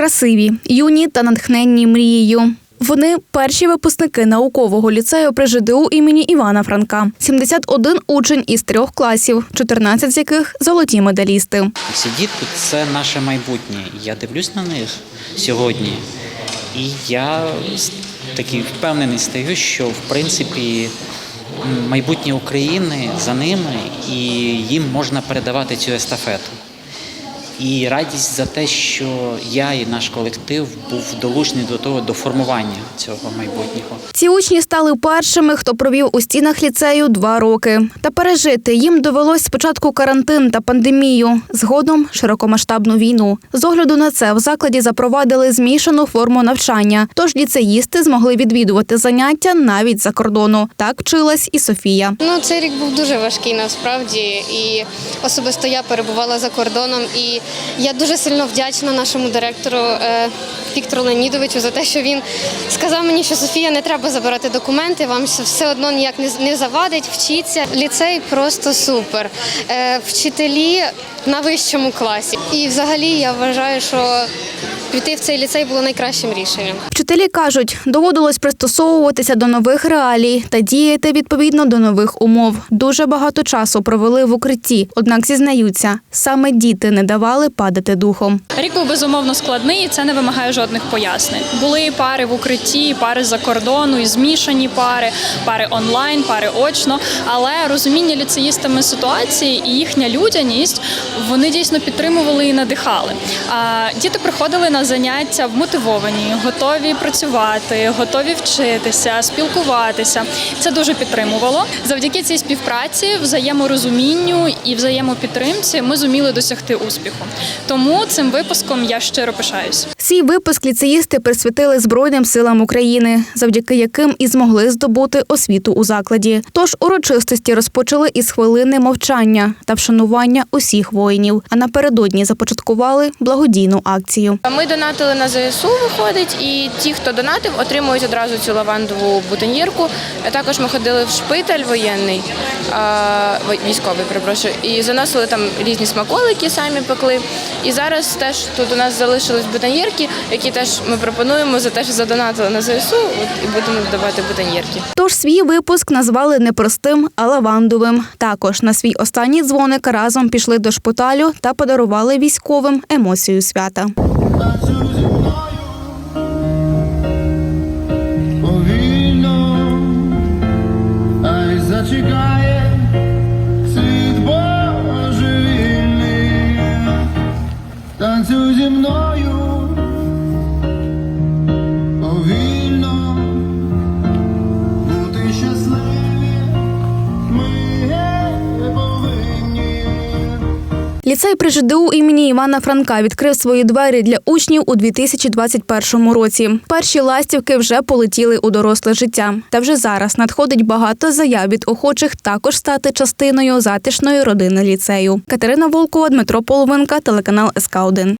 Красиві, юні та натхненні мрією. Вони перші випускники наукового ліцею при ЖДУ імені Івана Франка. 71 учень із трьох класів, 14 з яких золоті медалісти. Ці дітки це наше майбутнє. Я дивлюсь на них сьогодні, і я такий впевнений стаю, що в принципі майбутнє України за ними, і їм можна передавати цю естафету. І радість за те, що я і наш колектив був долучений до того до формування цього майбутнього. Ці учні стали першими, хто провів у стінах ліцею два роки. Та пережити їм довелось спочатку карантин та пандемію, згодом широкомасштабну війну. З огляду на це в закладі запровадили змішану форму навчання, тож ліцеїсти змогли відвідувати заняття навіть за кордону. Так вчилась і Софія. Ну, цей рік був дуже важкий насправді, і особисто я перебувала за кордоном. І я дуже сильно вдячна нашому директору е, Віктору Леонідовичу за те, що він сказав мені, що Софія не треба забирати документи, вам все- одно ніяк не, не завадить, вчіться. Ліцей просто супер. Е, вчителі на вищому класі. І взагалі я вважаю, що піти в цей ліцей було найкращим рішенням. Вчителі кажуть, доводилось пристосовуватися до нових реалій та діяти відповідно до нових умов. Дуже багато часу провели в укритті, однак зізнаються, саме діти не давали падати духом. Рік був безумовно складний, і це не вимагає жодних пояснень. Були пари в укритті, пари за кордону, і змішані пари, пари онлайн, пари очно. Але розуміння ліцеїстами ситуації і їхня людяність вони дійсно підтримували і надихали. А діти приходили на заняття вмотивовані, готові працювати, готові вчитися, спілкуватися. Це дуже підтримувало. Завдяки цій співпраці, взаєморозумінню і взаємопідтримці ми зуміли досягти успіху. Тому цим випуском я щиро пишаюсь. Свій випуск ліцеїсти присвятили Збройним силам України, завдяки яким і змогли здобути освіту у закладі. Тож урочистості розпочали із хвилини мовчання та вшанування усіх воїнів. А напередодні започаткували благодійну акцію. Ми донатили на ЗСУ, виходить, і ті, хто донатив, отримують одразу цю лавандову бутоньєрку. Також ми ходили в шпиталь воєнний, військовий, перепрошую, і заносили там різні смаколики, самі пекли. І зараз теж тут у нас залишились бутоньєрки, які теж ми пропонуємо за те, що задонатили на ЗСУ, і будемо давати бутоньєрки. Тож свій випуск назвали не простим, а лавандовим. Також на свій останній дзвоник разом пішли до шпиталю та подарували військовим емоцію свята. Повільно, ай зачекає світ божевільний, танцюй зі мною, Ліцей при ЖДУ імені Івана Франка відкрив свої двері для учнів у 2021 році. Перші ластівки вже полетіли у доросле життя. Та вже зараз надходить багато заяв від охочих також стати частиною затишної родини ліцею. Катерина Волкова, Дмитро Половинка, телеканал СК 1